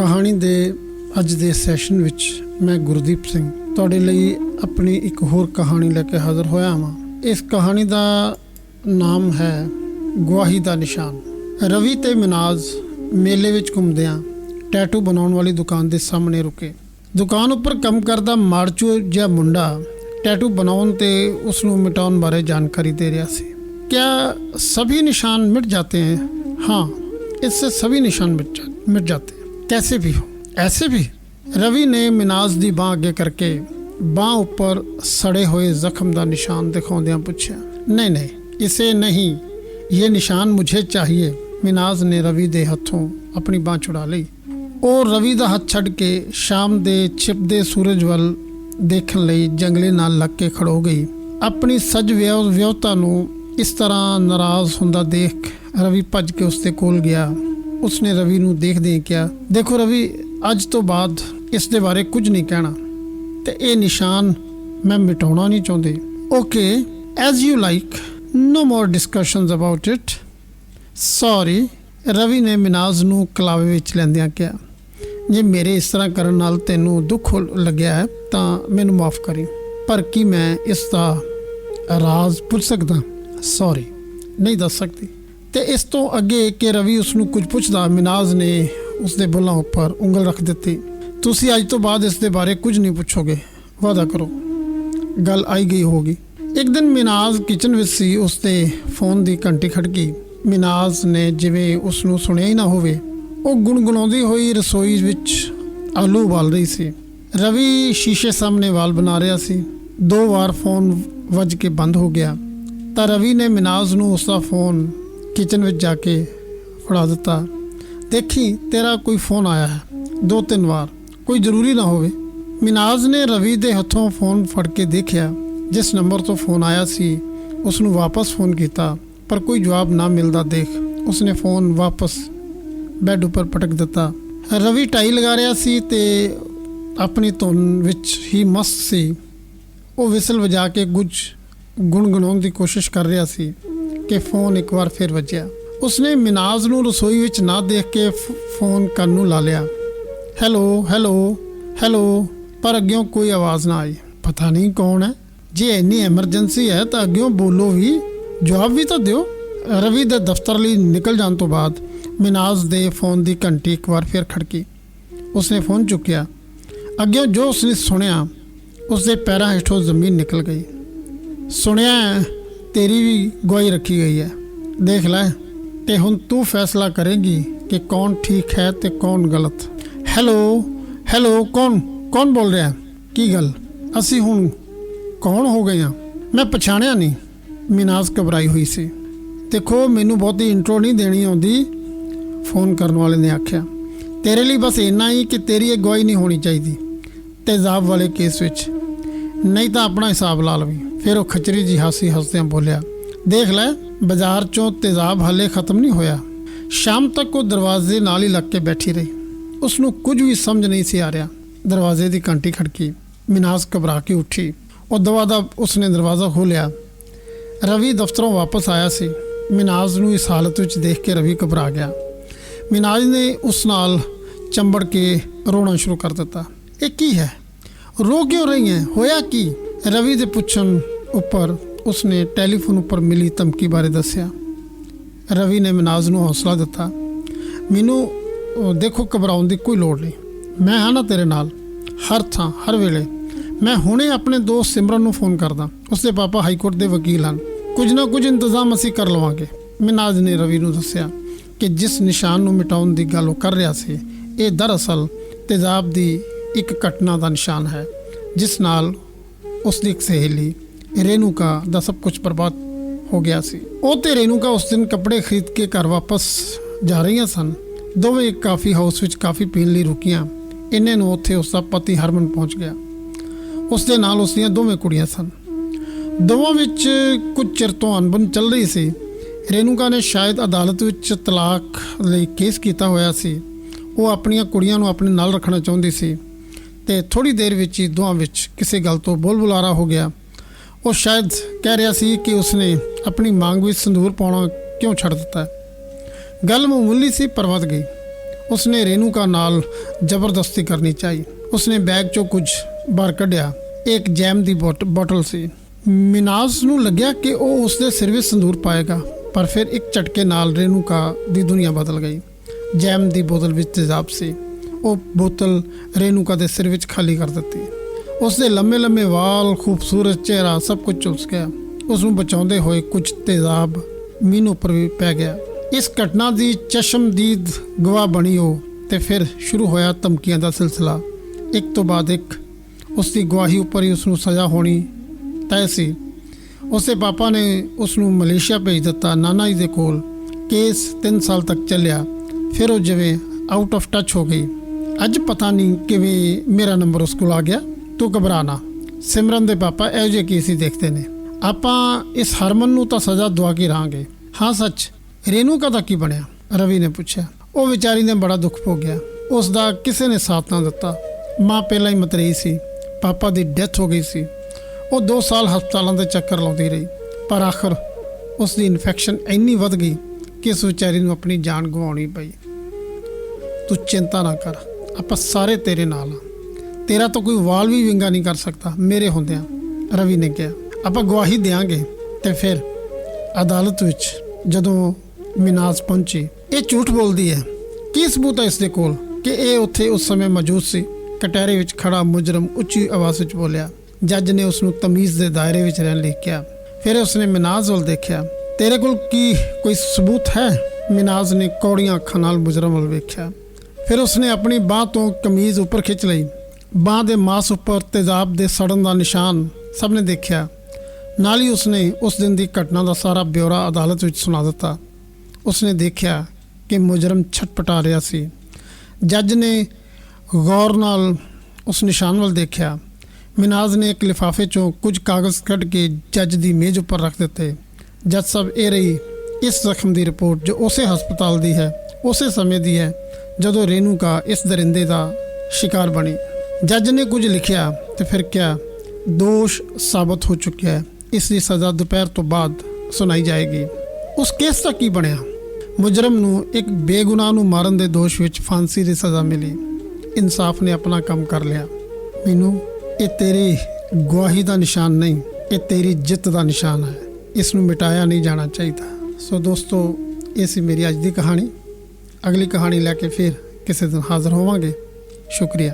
ਕਹਾਣੀ ਦੇ ਅੱਜ ਦੇ ਸੈਸ਼ਨ ਵਿੱਚ ਮੈਂ ਗੁਰਦੀਪ ਸਿੰਘ ਤੁਹਾਡੇ ਲਈ ਆਪਣੀ ਇੱਕ ਹੋਰ ਕਹਾਣੀ ਲੈ ਕੇ ਹਾਜ਼ਰ ਹੋਇਆ ਹਾਂ ਇਸ ਕਹਾਣੀ ਦਾ ਨਾਮ ਹੈ ਗਵਾਹੀ ਦਾ ਨਿਸ਼ਾਨ ਰਵੀ ਤੇ ਮਨਾਜ਼ ਮੇਲੇ ਵਿੱਚ ਘੁੰਮਦਿਆਂ ਟੈਟੂ ਬਣਾਉਣ ਵਾਲੀ ਦੁਕਾਨ ਦੇ ਸਾਹਮਣੇ ਰੁਕੇ ਦੁਕਾਨ ਉੱਪਰ ਕੰਮ ਕਰਦਾ ਮਾਰਚੂ ਜਿਹਾ ਮੁੰਡਾ ਟੈਟੂ ਬਣਾਉਣ ਤੇ ਉਸ ਨੂੰ ਮਿਟਾਉਣ ਬਾਰੇ ਜਾਣਕਾਰੀ ਦੇ ਰਿਹਾ ਸੀ क्या सभी निशान मिट जाते हैं हाँ इससे सभी निशान मिट जा, मिट जाते हैं कैसे भी हो ऐसे भी ਰਵੀ ਨੇ ਮਿਨਾਜ਼ ਦੀ ਬਾਹ ਅੱਗੇ ਕਰਕੇ ਬਾਹ ਉੱਪਰ ਸੜੇ ਹੋਏ ਜ਼ਖਮ ਦਾ ਨਿਸ਼ਾਨ ਦਿਖਾਉਂਦਿਆਂ ਪੁੱਛਿਆ ਨਹੀਂ ਨਹੀਂ ਇਸੇ ਨਹੀਂ ਇਹ ਨਿਸ਼ਾਨ ਮੁਝੇ ਚਾਹੀਏ ਮਿਨਾਜ਼ ਨੇ ਰਵੀ ਦੇ ਹੱਥੋਂ ਆਪਣੀ ਬਾਹ ਛੁਡਾ ਲਈ ਉਹ ਰਵੀ ਦਾ ਹੱਥ ਛੱਡ ਕੇ ਸ਼ਾਮ ਦੇ ਛਿਪਦੇ ਸੂਰਜ ਵੱਲ ਦੇਖਣ ਲਈ ਜੰਗਲੇ ਨਾਲ ਲੱਗ ਕੇ ਖੜੋ ਗਈ ਆਪਣੀ ਸੱਜ ਵਿਆਹ ਵਿਆਹਤਾ ਨੂੰ ਇਸ ਤਰ੍ਹਾਂ ਨਾਰਾਜ਼ ਹੁੰਦਾ ਦੇਖ ਰਵੀ ਭੱਜ ਕੇ ਉਸਦੇ ਕੋਲ ਗਿਆ ਉਸਨੇ ਰਵੀ ਨੂੰ ਦੇਖਦੇ ਕਿਹਾ, ਦੇਖੋ ਰਵੀ, ਅੱਜ ਤੋਂ ਬਾਅਦ ਇਸ ਦੇ ਬਾਰੇ ਕੁਝ ਨਹੀਂ ਕਹਿਣਾ। ਤੇ ਇਹ ਨਿਸ਼ਾਨ ਮੈਂ ਮਿਟਾਉਣਾ ਨਹੀਂ ਚਾਹੁੰਦੀ। Okay as you like no more discussions about it sorry Ravi ਨੇ ਮਿਨਾਜ਼ ਨੂੰ ਕਲਾਵੇ ਵਿੱਚ ਲੈਂਦਿਆਂ ਕਿਹਾ, ਜੇ ਮੇਰੇ ਇਸ ਤਰ੍ਹਾਂ ਕਰਨ ਨਾਲ ਤੈਨੂੰ ਦੁੱਖ ਹੋ- ਲੱਗਿਆ ਹੈ, ਤਾਂ ਮੈਨੂੰ ਮਾਫ ਕਰੀ ਪਰ ਕੀ ਮੈਂ ਇਸ ਦਾ ਰਾਜ਼ ਪੁੱਛ ਸਕਦਾ? ਸੌਰੀ ਨਹੀਂ ਦੱਸ ਸਕਦੀ। ਤੇ ਇਸ ਤੋਂ ਅੱਗੇ ਕਿ ਰਵੀ ਉਸ ਨੂੰ ਕੁਝ ਪੁੱਛਦਾ, ਮਿਨਾਜ਼ ਨੇ ਉਸ ਦੇ ਬੁੱਲਾਂ ਉੱਪਰ ਉਂਗਲ ਰੱਖ ਦਿੱਤੀ। ਤੁਸੀਂ ਅੱਜ ਤੋਂ ਬਾਅਦ ਇਸ ਦੇ ਬਾਰੇ ਕੁਝ ਨਹੀਂ ਪੁੱਛੋਗੇ। ਵਾਅਦਾ ਕਰੋ। ਗੱਲ ਆਈ ਗਈ ਹੋਗੀ ਇੱਕ ਦਿਨ ਮਿਨਾਜ਼ ਕਿਚਨ ਵਿੱਚ ਸੀ ਉਸ ਦੇ ਫੋਨ ਦੀ ਘੰਟੀ ਖੜਕੀ। ਮਿਨਾਜ਼ ਨੇ ਜਿਵੇਂ ਉਸ ਨੂੰ ਸੁਣਿਆ ਹੀ ਨਾ ਹੋਵੇ, ਉਹ ਗੁੰਗੁਣਾਉਂਦੀ ਹੋਈ ਰਸੋਈ ਵਿੱਚ ਆਲੂ ਉਬਾਲ ਰਹੀ ਸੀ। ਰਵੀ ਸ਼ੀਸ਼ੇ ਸਾਹਮਣੇ ਵਾਲ ਬਣਾ ਰਿਹਾ ਸੀ। ਦੋ ਵਾਰ ਫੋਨ ਵੱਜ ਕੇ ਬੰਦ ਹੋ ਗਿਆ। ਤਾਂ ਰਵੀ ਨੇ ਮਿਨਾਜ਼ ਨੂੰ ਉਸ ਦਾ ਫੋਨ ਕਿਚਨ ਵਿੱਚ ਜਾ ਕੇ ਫੜਾ ਦਿੱਤਾ। ਦੇਖੀ, ਤੇਰਾ ਕੋਈ ਫੋਨ ਆਇਆ ਹੈ। ਦੋ ਤਿੰਨ ਵਾਰ। ਕੋਈ ਜ਼ਰੂਰੀ ਨਾ ਹੋਵੇ। ਮਿਨਾਜ਼ ਨੇ ਰਵੀ ਦੇ ਹੱਥੋਂ ਫੋਨ ਫੜ ਕੇ ਦੇਖਿਆ। ਜਿਸ ਨੰਬਰ ਤੋਂ ਫੋਨ ਆਇਆ ਸੀ ਉਸ ਨੂੰ ਵਾਪਸ ਫੋਨ ਕੀਤਾ। ਪਰ ਕੋਈ ਜਵਾਬ ਨਾ ਮਿਲਦਾ ਦੇਖ, ਉਸਨੇ ਫੋਨ ਵਾਪਸ ਬੈੱਡ ਉੱਪਰ ਪਟਕ ਦਿੱਤਾ। ਰਵੀ ਟਾਈ ਲਗਾ ਰਿਹਾ ਸੀ ਤੇ ਆਪਣੀ ਧੁਨ ਵਿੱਚ ਹੀ ਮਸਤ ਸੀ। ਉਹ ਵਿਸਲ ਵਜਾ ਕੇ ਕੁਝ ਗੁੰਗਣਾਉਣ ਦੀ ਕੋਸ਼ਿਸ਼ ਕਰ ਰਿਹਾ ਸੀ। ਕਿ ਫੋਨ ਇੱਕ ਵਾਰ ਫਿਰ ਵੱਜਿਆ। ਉਸਨੇ ਮਿਨਾਜ਼ ਨੂੰ ਰਸੋਈ ਵਿੱਚ ਨਾ ਦੇਖ ਕੇ ਫ- ਫੋਨ ਕੰਨ ਨੂੰ ਲਾ ਲਿਆ। Hello hello hello. ਪਰ ਅੱਗਿਓਂ ਕੋਈ ਆਵਾਜ਼ ਨਾ ਆਈ। ਪਤਾ ਨਹੀਂ ਕੌਣ ਹੈ? ਜੇ ਇੰਨੀ ਐਮਰਜੈਂਸੀ ਹੈ ਤਾਂ ਅੱਗਿਓਂ ਬੋਲੋ ਵੀ। ਜਵਾਬ ਵੀ ਤਾਂ ਦਿਓ। ਰਵੀ ਦੇ ਦਫ਼ਤਰ ਲਈ ਨਿਕਲ ਜਾਣ ਤੋਂ ਬਾਅਦ ਮਿਨਾਜ਼ ਦੇ ਫੋਨ ਦੀ ਘੰਟੀ ਇੱਕ ਵਾਰ ਫਿਰ ਖੜਕੀ। ਉਸਨੇ ਫੋਨ ਚੁੱਕਿਆ। ਅੱਗੇ ਜੋ ਉਸਨੇ ਸੁਣਿਆ, ਉਸਦੇ ਪੈਰਾਂ ਹੇਠੋਂ ਜ਼ਮੀਨ ਨਿਕਲ ਗਈ। ਸੁਣਿਆ ਤੇਰੀ ਵੀ ਗਵਾਹੀ ਰੱਖੀ ਗਈ ਹੈ। ਦੇਖ ਲੈ ਤੇ ਹੁਣ ਤੂੰ ਫੈਸਲਾ ਕਰੇਗੀ ਕਿ ਕੌਣ ਠੀਕ ਹੈ ਤੇ ਕੌਣ ਗਲਤ। ਹੈਲੋ ਹੈਲੋ ਕੌਣ ਕੌਣ ਬੋਲ ਰਿਹਾ? ਕੀ ਗੱਲ? ਅਸੀਂ ਹੁਣ ਕੌਣ ਹੋ ਗਏ ਹਾਂ? ਮੈਂ ਪਛਾਣਿਆ ਨਹੀਂ। ਮਿਨਾਜ਼ ਘਬਰਾਈ ਹੋਈ ਸੀ। ਦੇਖੋ, ਮੈਨੂੰ ਬਹੁਤੀ ਇੰਟਰੋ ਨਹੀਂ ਦੇਣੀ ਆਉਂਦੀ। ਫੋਨ ਕਰਨ ਵਾਲੇ ਨੇ ਆਖਿਆ, ਤੇਰੇ ਲਈ ਬਸ ਇੰਨਾ ਹੀ ਕਿ ਤੇਰੀ ਇਹ ਗਵਾਹੀ ਨਹੀਂ ਹੋਣੀ ਚਾਹੀਦੀ। ਤੇਜ਼ਾਬ ਵਾਲੇ ਕੇਸ ਵਿੱਚ, ਨਹੀਂ ਤਾਂ ਆਪਣਾ ਹਿਸਾਬ ਲਾ ਲਵੀਂ। ਫਿਰ ਉਹ ਖਚਰੀ ਜੀ ਹਾਸੀ ਹੱਸਦਿਆਂ ਬੋਲਿਆ, ਦੇਖ ਲੈ, ਬਾਜ਼ਾਰ ਚੋਂ ਤੇਜ਼ਾਬ ਹਲੇ ਖਤਮ ਨਹੀਂ ਹੋਇਆ। ਸ਼ਾਮ ਤੱਕ ਉਹ ਦਰਵਾਜ਼ੇ ਨਾਲ ਹੀ ਲੱਗ ਕੇ ਬੈਠੀ ਰਹੀ। ਉਸ ਨੂੰ ਕੁਝ ਵੀ ਸਮਝ ਨਹੀਂ ਸੀ ਆ ਰਿਹਾ। ਦਰਵਾਜ਼ੇ ਦੀ ਘੰਟੀ ਖੜਕੀ, ਮਿਨਾਜ਼ ਘਬਰਾ ਕੇ ਉੱਠੀ। ਉਹ ਦਵਾ ਦਾ ਉਸਨੇ ਦਰਵਾਜ਼ਾ ਖੋਲ੍ਹਿਆ ਰਵੀ ਦਫ਼ਤਰੋਂ ਵਾਪਸ ਆਇਆ ਸੀ। ਮਿਨਾਜ਼ ਨੂੰ ਇਸ ਹਾਲਤ ਵਿੱਚ ਦੇਖ ਕੇ ਰਵੀ ਘਬਰਾ ਗਿਆ। ਮਿਨਾਜ਼ ਨੇ ਉਸ ਨਾਲ ਚੰਬੜ ਕੇ ਰੋਣਾ ਸ਼ੁਰੂ ਕਰ ਦਿੱਤਾ। ਇਹ ਕੀ ਹੈ? ਰੋ ਕਿਉਂ ਰਹੀ ਹੈ? ਹੋਇਆ ਕੀ? ਰਵੀ ਦੇ ਪੁੱਛਣ ਉੱਪਰ ਉਸਨੇ ਟੈਲੀਫੋਨ ਉੱਪਰ ਮਿਲੀ ਧਮਕੀ ਬਾਰੇ ਦੱਸਿਆ। ਰਵੀ ਨੇ ਮਨਾਜ਼ ਨੂੰ ਹੌਸਲਾ ਦਿੱਤਾ। ਮੈਨੂੰ ਦੇਖੋ, ਘਬਰਾਉਣ ਦੀ ਕੋਈ ਲੋੜ ਨਹੀਂ। ਮੈਂ ਹਾਂ ਨਾ ਤੇਰੇ ਨਾਲ। ਹਰ ਥਾਂ, ਹਰ ਵੇਲੇ। ਮੈਂ ਹੁਣੇ ਆਪਣੇ ਦੋਸਤ ਸਿਮਰਨ ਨੂੰ ਫੋਨ ਕਰਦਾ। ਉਸਦੇ ਪਾਪਾ ਹਾਈ ਕੋਰਟ ਦੇ ਵਕੀਲ ਹਨ। ਕੁਝ ਨਾ ਕੁਝ ਇੰਤਜ਼ਾਮ ਅਸੀਂ ਕਰ ਲਵਾਂਗੇ। ਮਨਾਜ਼ ਨੇ ਰਵੀ ਨੂੰ ਦੱਸਿਆ ਕਿ ਜਿਸ ਨਿਸ਼ਾਨ ਨੂੰ ਮਿਟਾਉਣ ਦੀ ਗੱਲ ਉਹ ਕਰ ਰਿਹਾ ਸੀ, ਇਹ ਦਰਅਸਲ ਤੇਜ਼ਾਬ ਦੀ ਇੱਕ ਘਟਨਾ ਦਾ ਨਿਸ਼ਾਨ ਹੈ, ਜਿਸ ਨਾਲ ਉਸ ਦੀ ਇੱਕ ਸਹੇਲੀ ਰੇਨੂਕਾ ਦਾ ਸਭ ਕੁਝ ਬਰਬਾਦ ਹੋ ਗਿਆ ਸੀ। ਉਹ ਤੇ ਰੇਨੂਕਾ ਉਸ ਦਿਨ ਕੱਪੜੇ ਖਰੀਦ ਕੇ ਘਰ ਵਾਪਸ ਜਾ ਰਹੀਆਂ ਸਨ। ਦੋਵੇਂ ਕਾਫੀ ਹਾਊਸ ਵਿੱਚ ਕਾਫੀ ਪੀਣ ਲਈ ਰੁਕੀਆਂ। ਇੰਨੇ ਨੂੰ ਉੱਥੇ ਉਸ ਦਾ ਪਤੀ ਹਰਮਨ ਪਹੁੰਚ ਗਿਆ। ਉਸ ਦੇ ਨਾਲ ਉਸ ਦੀਆਂ ਦੋਵੇਂ ਕੁੜੀਆਂ ਸਨ। ਦੋਵਾਂ ਵਿੱਚ ਕੁਝ ਚਿਰ ਤੋਂ ਅਣਬਣ ਚੱਲ ਰਹੀ ਸੀ। ਰੇਨੂਕਾ ਨੇ ਸ਼ਾਇਦ ਅਦਾਲਤ ਵਿੱਚ ਤਲਾਕ ਲਈ ਕੇਸ ਕੀਤਾ ਹੋਇਆ ਸੀ। ਉਹ ਆਪਣੀਆਂ ਕੁੜੀਆਂ ਨੂੰ ਆਪਣੇ ਨਾਲ ਰੱਖਣਾ ਚਾਹੁੰਦੀ ਸੀ। ਤੇ ਥੋੜੀ ਦੇਰ ਵਿੱਚ ਹੀ ਦੋਵਾਂ ਵਿੱਚ ਕਿਸੇ ਗੱਲ ਤੋਂ ਬੋਲਬੁਲਾਰਾ ਹੋ ਗਿਆ। ਉਹ ਸ਼ਾਇਦ ਕਹਿ ਰਿਹਾ ਸੀ ਕਿ ਉਸਨੇ ਆਪਣੀ ਮੰਗ ਵਿੱਚ ਸੰਦੂਰ ਪਾਉਣਾ ਕਿਉਂ ਛੱਡ ਦਿੱਤਾ। ਗੱਲ ਮਾਮੂਲੀ ਸੀ ਪਰ ਵੱਧ ਗਈ। ਉਸਨੇ ਰੇਨੂਕਾ ਨਾਲ ਜ਼ਬਰਦਸਤੀ ਕਰਨੀ ਚਾਹੀ। ਉਸਨੇ ਬੈਗ ਚੋਂ ਕੁਝ ਬਾਹਰ ਕੱਢਿਆ। ਇੱਕ ਜੈਮ ਦੀ ਬੋਟ- ਬੋਟਲ ਸੀ। ਮਿਨਾਜ਼ ਨੂੰ ਲੱਗਿਆ ਕਿ ਉਹ ਉਸਦੇ ਸਿਰ ਵਿੱਚ ਸੰਦੂਰ ਪਾਏਗਾ, ਪਰ ਫਿਰ ਇੱਕ ਝਟਕੇ ਨਾਲ ਰੇਨੂਕਾ ਦੀ ਦੁਨੀਆ ਬਦਲ ਗਈ। ਜੈਮ ਦੀ ਬੋਤਲ ਵਿੱਚ ਤੇਜ਼ਾਬ ਸੀ। ਉਹ ਬੋਤਲ ਰੇਨੂਕਾ ਦੇ ਸਿਰ ਵਿੱਚ ਖਾਲੀ ਕਰ ਦਿੱਤੀ। ਉਸਦੇ ਲੰਮੇ ਲੰਮੇ ਵਾਲ, ਖੂਬਸੂਰਤ ਚਿਹਰਾ ਸਭ ਕੁਝ ਚੁਲਸ ਗਿਆ। ਉਸ ਨੂੰ ਬਚਾਉਂਦੇ ਹੋਏ ਕੁਝ ਤੇਜ਼ਾਬ ਮੀਨੂ ਉੱਪਰ ਵੀ ਪੈ ਗਿਆ। ਇਸ ਘਟਨਾ ਦੀ ਚਸ਼ਮਦੀਦ ਗਵਾਹ ਬਣੀ ਉਹ ਤੇ ਫਿਰ ਸ਼ੁਰੂ ਹੋਇਆ ਧਮਕੀਆਂ ਦਾ ਸਿਲਸਿਲਾ। ਇੱਕ ਤੋਂ ਬਾਅਦ ਇੱਕ ਉਸ ਦੀ ਗਵਾਹੀ ਉੱਪਰ ਹੀ ਉਸ ਨੂੰ ਸਜ਼ਾ ਹੋਣੀ ਤੈਅ ਸੀ। ਉਸਦੇ ਪਾਪਾ ਨੇ ਉਸ ਨੂੰ ਮਲੇਸ਼ੀਆ ਭੇਜ ਦਿੱਤਾ। ਨਾਨਾ ਜੀ ਦੇ ਕੋਲ ਕੇਸ 3 ਸਾਲ ਤੱਕ ਚੱਲਿਆ। ਫਿਰ ਉਹ ਜਿਵੇਂ ਆਊਟ ਆਫ ਟੱਚ ਹੋ ਗਈ। ਅੱਜ ਪਤਾ ਨਹੀਂ ਕਿਵੇਂ ਮੇਰਾ ਨੰਬਰ ਉਸ ਕੋਲ ਆ ਗਿਆ। ਤੂੰ ਘਬਰਾ ਨਾ। ਸਿਮਰਨ ਦੇ ਪਾਪਾ ਇਹੋ ਜਿਹੇ ਕੇਸ ਹੀ ਦੇਖਦੇ ਨੇ। ਆਪਾਂ ਇਸ ਹਰਮਨ ਨੂੰ ਤਾਂ ਸਜ਼ਾ ਦਵਾ ਕੇ ਰਹਾਂਗੇ ਹਾਂ, ਸੱਚ। ਰੇਨੂਕਾ ਦਾ ਕੀ ਬਣਿਆ? ਰਵੀ ਨੇ ਪੁੱਛਿਆ। ਉਹ ਵਿਚਾਰੀ ਨੇ ਬੜਾ ਦੁੱਖ ਭੋਗਿਆ ਉਸ ਦਾ ਕਿਸੇ ਨੇ ਸਾਥ ਨਾ ਦਿੱਤਾ। ਮਾਂ ਪਹਿਲਾਂ ਹੀ ਮਤਰੇਈ ਸੀ। ਪਾਪਾ ਦੀ ਡੈਥ ਹੋ ਗਈ ਸੀ। ਉਹ 2 ਸਾਲ ਹਸਪਤਾਲਾਂ ਦੇ ਚੱਕਰ ਲਾਉਂਦੀ ਰਹੀ। ਪਰ ਆਖਰ ਉਸ ਦੀ ਇਨਫੈਕਸ਼ਨ ਇੰਨੀ ਵੱਧ ਗਈ ਕਿ ਇਸ ਵਿਚਾਰੀ ਨੂੰ ਆਪਣੀ ਜਾਨ ਗਵਾਉਣੀ ਪਈ। ਤੂੰ ਚਿੰਤਾ ਨਾ ਕਰ। ਆਪਾਂ ਸਾਰੇ ਤੇਰੇ ਨਾਲ ਆ। ਤੇਰਾ ਤਾਂ ਕੋਈ ਵਾਲ ਵੀ ਵਿੰਗਾ ਨਹੀਂ ਕਰ ਸਕਦਾ, ਮੇਰੇ ਹੁੰਦਿਆਂ, ਰਵੀ ਨੇ ਕਿਹਾ। ਆਪਾਂ ਗਵਾਹੀ ਦੇਾਂਗੇ ਤੇ ਫਿਰ ਅਦਾਲਤ ਵਿੱਚ ਜਦੋਂ ਮਿਨਾਜ਼ ਪਹੁੰਚੀ, ਇਹ ਝੂਠ ਬੋਲਦੀ ਹੈ। ਕੀ ਸਬੂਤ ਹੈ ਇਸ ਦੇ ਕੋਲ ਕਿ ਇਹ ਉੱਥੇ ਉਸ ਸਮੇਂ ਮੌਜੂਦ ਸੀ? ਕਟਹਿਰੇ ਵਿੱਚ ਖੜਾ ਮੁਜਰਮ ਉੱਚੀ ਆਵਾਜ਼ ਵਿੱਚ ਬੋਲਿਆ, ਜੱਜ ਨੇ ਉਸ ਨੂੰ ਤਮੀਜ਼ ਦੇ ਦਾਇਰੇ ਵਿੱਚ ਰਹਿਣ ਲਈ ਕਿਹਾ। ਫਿਰ ਉਸਨੇ ਮਿਨਾਜ਼ ਵੱਲ ਦੇਖਿਆ, ਤੇਰੇ ਕੋਲ ਕੀ ਕੋਈ ਸਬੂਤ ਹੈ? ਮਿਨਾਜ਼ ਨੇ ਕੌੜੀਆਂ ਅੱਖਾਂ ਨਾਲ ਮੁਜਰਮ ਵੱਲ ਵੇਖਿਆ। ਫਿਰ ਉਸਨੇ ਆਪਣੀ ਬਾਹ ਤੋਂ ਕਮੀਜ਼ ਉੱਪਰ ਖਿੱਚ ਲਈ। ਬਾਹ ਦੇ ਮਾਸ ਉੱਪਰ ਤੇਜ਼ਾਬ ਦੇ ਸੜਨ ਦਾ ਨਿਸ਼ਾਨ ਸਭ ਨੇ ਦੇਖਿਆ। ਨਾਲ ਹੀ ਉਸਨੇ ਉਸ ਦਿਨ ਦੀ ਘਟਨਾ ਦਾ ਸਾਰਾ ਬਿਊਰਾ ਅਦਾਲਤ ਵਿੱਚ ਸੁਣਾ ਦਿੱਤਾ। ਉਸਨੇ ਦੇਖਿਆ ਕਿ ਮੁਜਰਮ ਛਟਪਟਾ ਰਿਹਾ ਸੀ। ਜੱਜ ਨੇ ਗੌਰ ਨਾਲ ਉਸ ਨਿਸ਼ਾਨ ਵੱਲ ਦੇਖਿਆ। ਮਿਨਾਜ਼ ਨੇ ਇੱਕ ਲਿਫਾਫੇ ਚੋਂ ਕੁਝ ਕਾਗਜ਼ ਕੱਢ ਕੇ ਜੱਜ ਦੀ ਮੇਜ਼ ਉੱਪਰ ਰੱਖ ਦਿੱਤੇ। ਜੱਜ ਸਾਹਿਬ ਇਹ ਰਹੀ, ਇਸ ਜ਼ਖਮ ਦੀ ਰਿਪੋਰਟ ਜੋ ਉਸੇ ਹਸਪਤਾਲ ਦੀ ਹੈ, ਉਸੇ ਸਮੇਂ ਦੀ ਹੈ ਜਦੋਂ ਰੇਨੂਕਾ ਇਸ ਦਰਿੰਦੇ ਦਾ ਸ਼ਿਕਾਰ ਬਣੀ। ਜੱਜ ਨੇ ਕੁਝ ਲਿਖਿਆ ਤੇ ਫਿਰ ਕਿਹਾ, ਦੋਸ਼ ਸਾਬਤ ਹੋ ਚੁੱਕਿਆ ਹੈ। ਇਸ ਦੀ ਸਜ਼ਾ ਦੁਪਹਿਰ ਤੋਂ ਬਾਅਦ ਸੁਣਾਈ ਜਾਏਗੀ। ਉਸ ਕੇਸ ਦਾ ਕੀ ਬਣਿਆ? ਮੁਜਰਮ ਨੂੰ ਇੱਕ ਬੇਗੁਨਾਹ ਨੂੰ ਮਾਰਨ ਦੇ ਦੋਸ਼ ਵਿੱਚ ਫਾਂਸੀ ਦੀ ਸਜ਼ਾ ਮਿਲੀ। ਇਨਸਾਫ ਨੇ ਆਪਣਾ ਕੰਮ ਕਰ ਲਿਆ। ਮੈਨੂੰ ਇਹ ਤੇਰੀ ਗਵਾਹੀ ਦਾ ਨਿਸ਼ਾਨ ਨਹੀਂ, ਇਹ ਤੇਰੀ ਜਿੱਤ ਦਾ ਨਿਸ਼ਾਨ ਹੈ। ਇਸ ਨੂੰ ਮਿਟਾਇਆ ਨਹੀਂ ਜਾਣਾ ਚਾਹੀਦਾ। ਸੋ ਦੋਸਤੋ, ਇਹ ਸੀ ਮੇਰੀ ਅੱਜ ਦੀ ਕਹਾਣੀ। ਅਗਲੀ ਕਹਾਣੀ ਲੈ ਕੇ ਫਿਰ ਕਿਸੇ ਦਿਨ ਹਾਜ਼ਰ ਹੋਵਾਂਗੇ। ਸ਼ੁਕਰੀਆ।